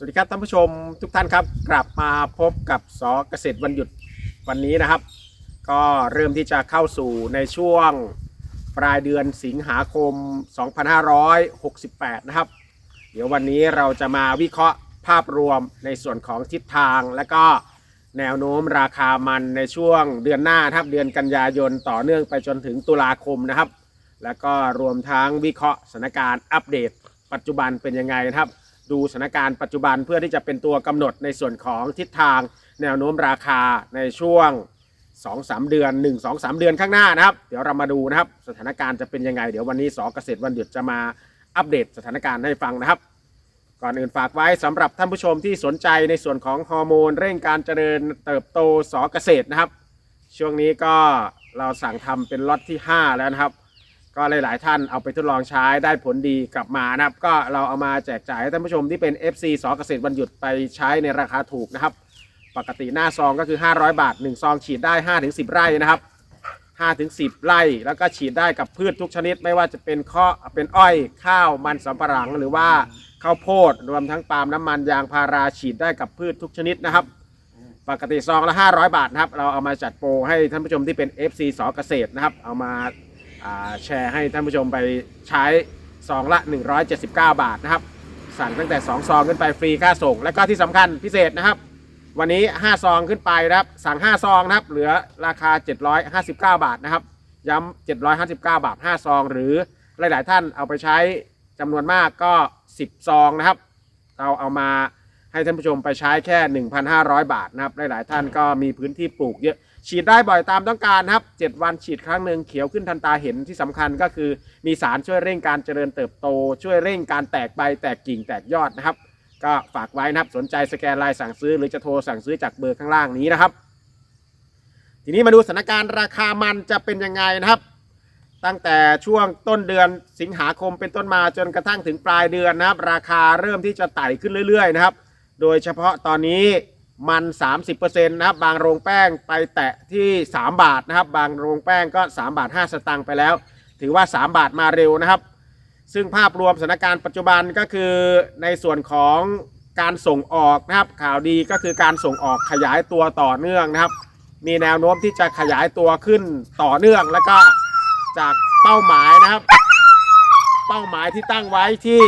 สวัสดีครับท่านผู้ชมทุกท่านครับ กลับมาพบกับสอเกษตรวันหยุดวันนี้นะครับ ก็เริ่มที่จะเข้าสู่ในช่วงปลายเดือนสิงหาคม 2568 นะครับ เดี๋ยววันนี้เราจะมาวิเคราะห์ภาพรวมในส่วนของทิศทาง และก็แนวโน้มราคามันในช่วงเดือนหน้านะครับเดือนกันยายนต่อเนื่องไปจนถึงตุลาคมนะครับ แล้วก็รวมทั้งวิเคราะห์สถานการณ์อัปเดต ปัจจุบันเป็นยังไงนะครับ ดูสถานการณ์ปัจจุบันเพื่อที่จะเป็นตัวกำหนดในส่วนของทิศทางแนวโน้มราคาในช่วง 2-3 เดือน 1-2-3 เดือนข้างหน้านะครับ เดี๋ยวเรามาดูนะครับ สถานการณ์จะเป็นยังไง เดี๋ยววันนี้สอเกษตรวันหยุดจะมาอัปเดตสถานการณ์ให้ฟังนะครับ ก่อนอื่นฝากไว้สำหรับท่านผู้ชมที่สนใจในส่วนของฮอร์โมน เร่งการเจริญเติบโตสอเกษตรนะครับ ช่วงนี้ก็เราสั่งทำเป็นล็อตที่ 5 แล้วนะครับ ก็หลาย ๆ ท่านเอาไปทดลองใช้ได้ผลดีกลับมานะครับ ก็เราเอามาแจกจ่ายให้ท่านผู้ชมที่เป็น FC สอเกษตรวันหยุดไปใช้ในราคาถูกนะครับ ปกติหน้าซองก็คือ 500 บาท 1 ซองฉีดได้ 5-10 ไร่นะครับ 5-10 ไร่ แล้วก็ฉีดได้กับพืชทุกชนิด ไม่ว่าจะเป็นข้อเป็นอ้อยข้าวมันสำปะหลัง หรือว่าข้าวโพดรวมทั้งปาล์มน้ำมันยางพาราฉีดได้กับพืชทุกชนิดนะครับปกติซองละ 500 บาทนะครับ เราเอามาจัดโปรให้ท่านผู้ชมที่เป็น FC สอเกษตรนะครับ เอามาอ่า แชร์ให้ท่านผู้ชมไปใช้ซองละ 179 บาทนะครับ สั่งตั้งแต่ 2 ซองขึ้นไปฟรีค่าส่ง และก็ที่สำคัญพิเศษนะครับ วันนี้ 5 ซองขึ้นไปนะครับ สั่ง 5 ซองนะครับ เหลือราคา 759 บาทนะครับ ย้ำ759 บาท 5 ซอง หรือหลาย ๆ ท่านเอาไปใช้จำนวนมากก็ 10 ซองนะครับ เราเอามาให้ท่านผู้ชมไปใช้แค่ 1,500 บาทนะครับ หลาย ๆ ท่านก็มีพื้นที่ปลูกเยอะ ฉีดได้บ่อยตามต้องการครับ 7 วันฉีดครั้งหนึ่งเขียวขึ้นทันตาเห็นที่สำคัญก็คือ มีสารช่วยเร่งการเจริญเติบโต ช่วยเร่งการแตกใบแตกกิ่งแตกยอดนะครับ ก็ฝากไว้นะครับสนใจสแกนไลน์สั่งซื้อ หรือจะโทรสั่งซื้อจากเบอร์ข้างล่างนี้นะครับ ทีนี้มาดูสถานการณ์ราคามันจะเป็นยังไงนะครับ ตั้งแต่ช่วงต้นเดือนสิงหาคมเป็นต้นมาจนกระทั่งถึงปลายเดือนนะครับ ราคาเริ่มที่จะไต่ขึ้นเรื่อย ๆ นะครับ โดยเฉพาะตอนนี้ มัน 30%นะครับบางโรงแป้งไปแตะที่ 3 บาทนะครับ บางโรงแป้งก็ 3 บาท 5 สตางค์ไปแล้ว ถือว่า 3 บาทมาเร็วนะครับ ซึ่งภาพรวมสถานการณ์ปัจจุบันก็คือในส่วนของการส่งออกนะครับข่าวดีก็คือการส่งออกขยายตัวต่อเนื่องนะครับ มีแนวโน้มที่จะขยายตัวขึ้นต่อเนื่อง แล้วก็จากเป้าหมายนะครับ เป้าหมายที่ตั้งไว้ที่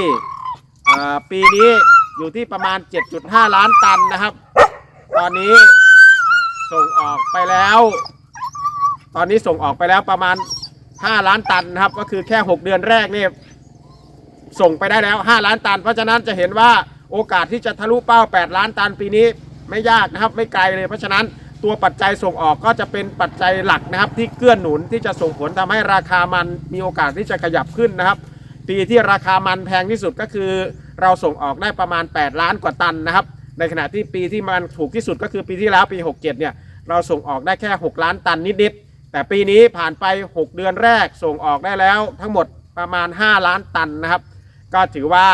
ปีนี้อยู่ที่ประมาณ 7.5 ล้านตันนะครับ ตอนนี้ส่งออกไปแล้ว ตอนนี้ส่งออกไปแล้วประมาณ 5 ล้านตันนะครับ ก็คือแค่ 6 เดือนแรกนี่ส่งไปได้แล้ว 5 ล้านตัน เพราะฉะนั้นจะเห็นว่าโอกาสที่จะทะลุเป้า 8 ล้านตันปีนี้ไม่ยากนะครับ ไม่ไกลเลย เพราะฉะนั้นตัวปัจจัยส่งออกก็จะเป็นปัจจัยหลักนะครับ ที่เกื้อหนุนที่จะส่งผลทำให้ราคามันมีโอกาสที่จะขยับขึ้นนะครับ ปีที่ราคามันแพงที่สุดก็คือ เราส่งออกได้ประมาณ 8 ล้านกว่าตันนะครับ ในขณะที่ปีที่มันถูกที่สุดก็คือปีที่แล้วปี 67เนี่ยเราส่งออกได้แค่ 6 ล้านตันนิดๆแต่ปีนี้ผ่านไป 6 เดือนแรกส่งออกได้แล้วทั้งหมดประมาณ 5 ล้านตันนะครับ ก็ถือว่า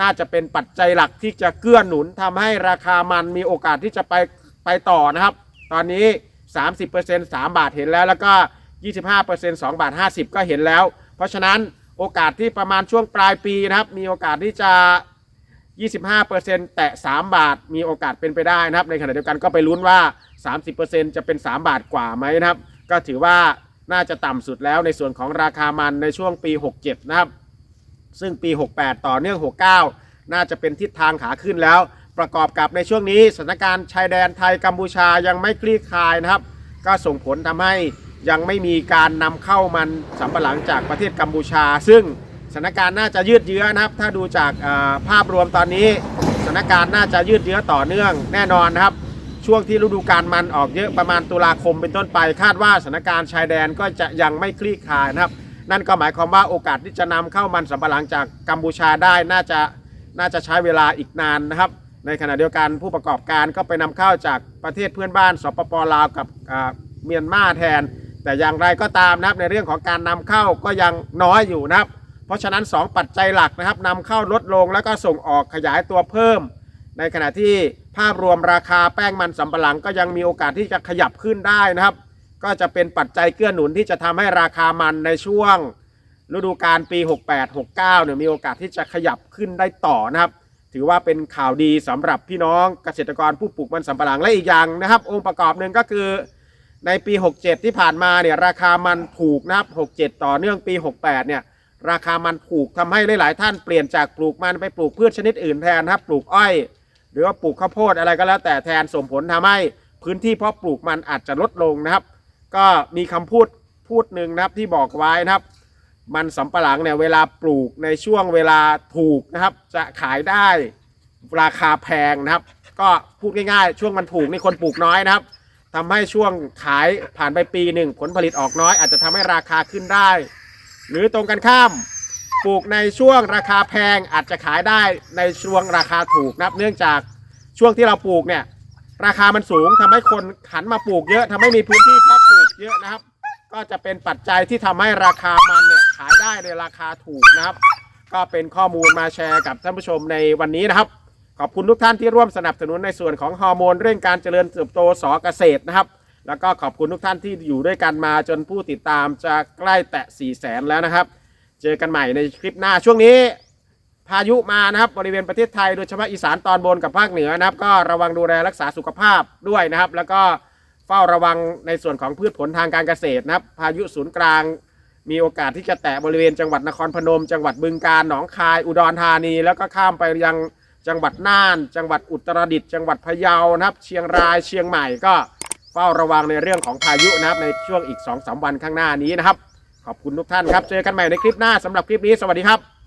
น่าจะเป็นปัจจัยหลักที่จะเกื้อหนุนทำให้ราคามันมีโอกาสที่จะไปไปต่อนะครับ ตอนนี้ 30% 3 บาทเห็นแล้ว แล้วก็ 25% 2 บาท 50 ก็เห็นแล้ว เพราะฉะนั้นโอกาสที่ประมาณช่วงปลายปีนะครับ มีโอกาสที่จะ 25%แตะ 3 บาทมีโอกาสเป็นไปได้นะครับ ในขณะเดียวกันก็ไปลุ้นว่า 30%จะเป็น 3 บาทกว่าไหมนะครับ ก็ถือว่าน่าจะต่ำสุดแล้วในส่วนของราคามันในช่วงปี 67 นะครับ ซึ่งปี 68 ต่อเนื่อง 69 น่าจะเป็นทิศทางขาขึ้นแล้ว ประกอบกับในช่วงนี้สถานการณ์ชายแดนไทยกัมพูชายังไม่คลี่คลายนะครับ ก็ส่งผลทำให้ยังไม่มีการนำเข้ามันสำปะหลังจากประเทศกัมพูชา ซึ่ง สถานการณ์น่าจะยืดเยื้อนะครับ ถ้าดูจากภาพรวมตอนนี้สถานการณ์น่าจะยืดเยื้อต่อเนื่องแน่นอนนะครับ ช่วงที่ฤดูกาลมันออกเยอะประมาณตุลาคมเป็นต้นไป คาดว่าสถานการณ์ชายแดนก็จะยังไม่คลี่คลายนะครับ นั่นก็หมายความว่าโอกาสที่จะนำเข้ามันสำปะหลังจากกัมพูชาได้น่าจะน่าจะใช้เวลาอีกนานนะครับ ในขณะเดียวกันผู้ประกอบการก็ไปนำเข้าจากประเทศเพื่อนบ้านสปปลาวกับเมียนมาแทน แต่อย่างไรก็ตามนะครับในเรื่องของการนำเข้าก็ยังน้อยอยู่นะครับ เพราะฉะนั้น 2 ปัจจัยหลักนะครับนำเข้าลดลงแล้วก็ส่งออกขยายตัวเพิ่ม ในขณะที่ภาพรวมราคาแป้งมันสำปะหลังก็ยังมีโอกาสที่จะขยับขึ้นได้นะครับ ก็จะเป็นปัจจัยเกื้อหนุนที่จะทำให้ราคามันในช่วง ฤดูกาลปี 68 69เนี่ยมีโอกาสที่จะขยับขึ้นได้ต่อนะครับถือว่าเป็นข่าวดีสำหรับพี่น้องเกษตรกรผู้ปลูกมันสำปะหลังและอีกอย่างนะครับ องค์ประกอบหนึ่งก็คือ ในปี 67 ที่ผ่านมาเนี่ยราคามันถูกนะครับ 67 ต่อเนื่องปี 68 เนี่ย ราคามันถูกทำให้หลาย ๆ ท่านเปลี่ยนจากปลูกมันไปปลูกพืชชนิดอื่นแทนนะครับปลูกอ้อย หรือว่าปลูกข้าวโพดอะไรก็แล้วแต่แทนส่งผลทำให้พื้นที่เพาะปลูกมันอาจจะลดลงนะครับ ก็มีคำพูดพูดหนึ่งนะครับที่บอกไว้นะครับ มันสำปะหลังเนี่ยเวลาปลูกในช่วงเวลาถูกนะครับ จะขายได้ราคาแพงนะครับ ก็พูดง่าย ๆ ช่วงมันถูกนี่คนปลูกน้อยนะครับทำให้ช่วงขายผ่านไปปีหนึ่งผลผลิตออกน้อย อาจจะทำให้ราคาขึ้นได้ หรือตรงกันข้ามปลูกในช่วงราคาแพงอาจจะขายได้ในช่วงราคาถูกนะครับเนื่องจากช่วงที่เราปลูกเนี่ย ราคามันสูงทำให้คนหันมาปลูกเยอะทำให้มีพื้นที่เพาะปลูกเยอะนะครับ ก็จะเป็นปัจจัยที่ทำให้ราคามันเนี่ยขายได้ในราคาถูกนะครับ ก็เป็นข้อมูลมาแชร์กับท่านผู้ชมในวันนี้นะครับ ขอบคุณทุกท่านที่ร่วมสนับสนุนในส่วนของฮอร์โมนเร่งการเจริญเติบโตสอเกษตรนะครับ แล้วก็ขอบคุณทุกท่านที่อยู่ด้วยกันมาจนผู้ติดตามจะใกล้แตะ4 0 0แสนแล้วนะครับ เจอกันใหม่ในคลิปหน้าช่วงนี้ พายุมานะครับบริเวณประเทศไทยโดยเฉพาะอีสานตอนบนกับภาคเหนือนะครับ ก็ระวังดูแลรักษาสุขภาพด้วยนะครับ แล้วก็เฝ้าระวังในส่วนของพืชผลทางการเกษตรนะครับ พายุศูนย์กลาง มีโอกาสที่จะแตะบริเวณจังหวัดนครพนม จังหวัดบึงกาฬหนองคาย อุดรธานี แล้วก็ข้ามไปยังจังหวัดน่าน จังหวัดอุตรดิตถ์จังหวัดพะเยานะครับ เชียงรายเชียงใหม่ก็ เฝ้าระวังในเรื่องของพายุนะครับในช่วงอีก2อสวันข้างหน้านี้นะครับ ขอบคุณทุกท่านครับ เจอกันใหม่ในคลิปหน้าสำหรับคลิปนี้สวัสดีครับ